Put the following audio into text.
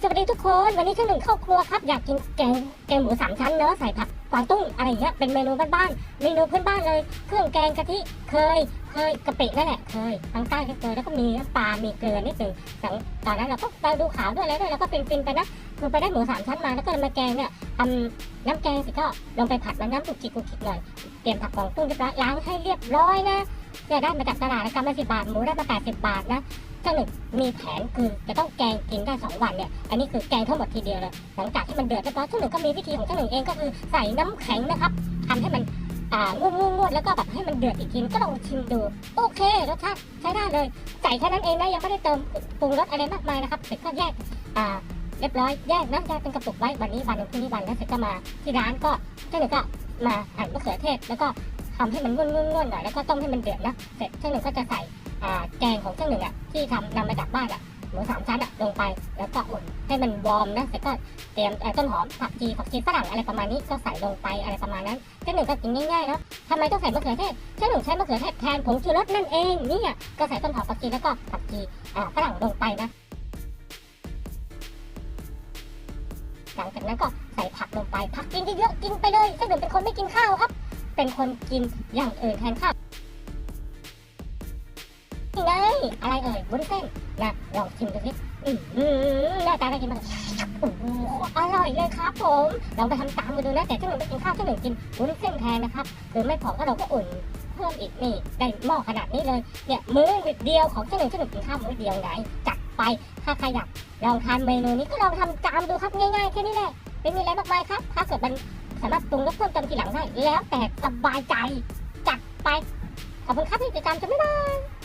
สวัสดีทุกคน วันนี้ช่างหนึ่งเข้าครัวครับ อยากกินแกงแกงหมูสามชั้นเนื้อใส่ผักกวางตุ้งอะไรอย่างเงี้ยเป็นเมนูบ้านๆเมนูพื้นบ้านเลย เครื่องแกงกะทิเคย เคยกะปินั่นแหละเคยทางใต้ก็เคยแล้วก็มีน้ำปลา มีเกลือนิดหนึ่งสังตอนนั้นเราก็ไปดูข่าวด้วยอะไรด้วยแล้วก็ฟินๆไปนะคือไปได้หมูสามชั้นมาแล้วก็มาแกงเนี่ยทำน้ำแกงเสร็จก็ลงไปผัดมันน้ำกุกจิกกุกจิกหน่อยเตรียมผักกวางตุ้งเรียบร้อยล้างให้เรียบร้อยนะเนี่ยได้มาจากตลาดนะกำละสิบบาทหมูได้มาแปดสิบบาทนะ ช่าหนึ่งมีแผนคือจะต้องแกงกินได้สองวันเนี่ย อันนี้คือแกงทั้งหมดทีเดียวเลย หลังจากที่มันเดือดเรียบร้อยช่าหนึ่งก็มีวิธีของช่าหนึ่งเองก็คือใส่น้ำแข็งนะครับทำให้มันอ่างวดงวดแล้วก็แบบให้มันเดือดอีกทีก็ลองชิมดู โอเครสชาติใช้ได้เลย ใส่แค่นั้นเองนะยังไม่ได้เติมปรุงรสอะไรมากมายนะครับเสร็จก็แยกอ่าเรียบร้อยแยกนะแยกเป็นกระปุกไว้วันนี้วันหนึงพรุ่งนี้วันแล้วเสร็จก็มาที่ร้านก็ช่าหนึ่งก็มาหั่นมะเขือเทศแล้วก็ทำให้มันงวดๆๆหน่อยแล้วก็ต้มให้มันเดือดนะเสร็จช่าหนึ่งก็จะใส่ แกงของเจ้าหนึ่งอะที่ทำนำมาจากบ้านอะหมูสามชั้นอะลงไปแล้วก็อุ่นให้มันวอร์มนะเสร็จก็เตรียมต้นหอมผักชีผักชีฝรั่งอะไรประมาณนี้ก็ใส่ลงไปอะไรประมาณนั้นเจ้าหนึ่งก็กินง่ายๆเนาะทำไมต้องใส่มะเขือเทศเจ้าหนึ่งใช้มะเขือเทศแทนผงชูรสนั่นเองเนี่ยก็ใส่ต้นหอมผักชีแล้วก็ผักชีฝรั่งลงไปนะหลังจากนั้นก็ใส่ผักลงไปผักกินเยอะๆกินไปเลยเจ้าหนึ่งเป็นคนไม่กินข้าวครับ เป็นคนกินอย่างอื่นแทนข้าว อะไรเอ่ยวุ้นเส้นนะลองชิมดูสิอือหือหน้าตาน่ากินมากโอ้โหอร่อยเลยครับ ผมลองไปทำตามกันดูนะแต่ถ้าหนูไม่กินข้าวถ้าหนูกินวุ้นเส้นแทนนะครับหรือไม่พอก็เราก็อุ่นเพิ่มอีกนี่ได้หม้อขนาดนี้เลยเนี่ยมื้อเดียวของเจ้าหนึ่งเจ้าหนึ่งกินข้าวมื้อเดียวไหนจัดไปถ้าใครอยากลองทานเมนูนี้ก็ลองทำตามดูครับง่ายๆแค่นี้แหละไม่มีอะไรมากมายครับ ถ้าเกิดมันสามารถปรุงรสเพิ่มเติมทีหลังได้แล้วแต่สบายใจจัดไปขอบคุณครับที่ติดตามจนบ๊ายบาย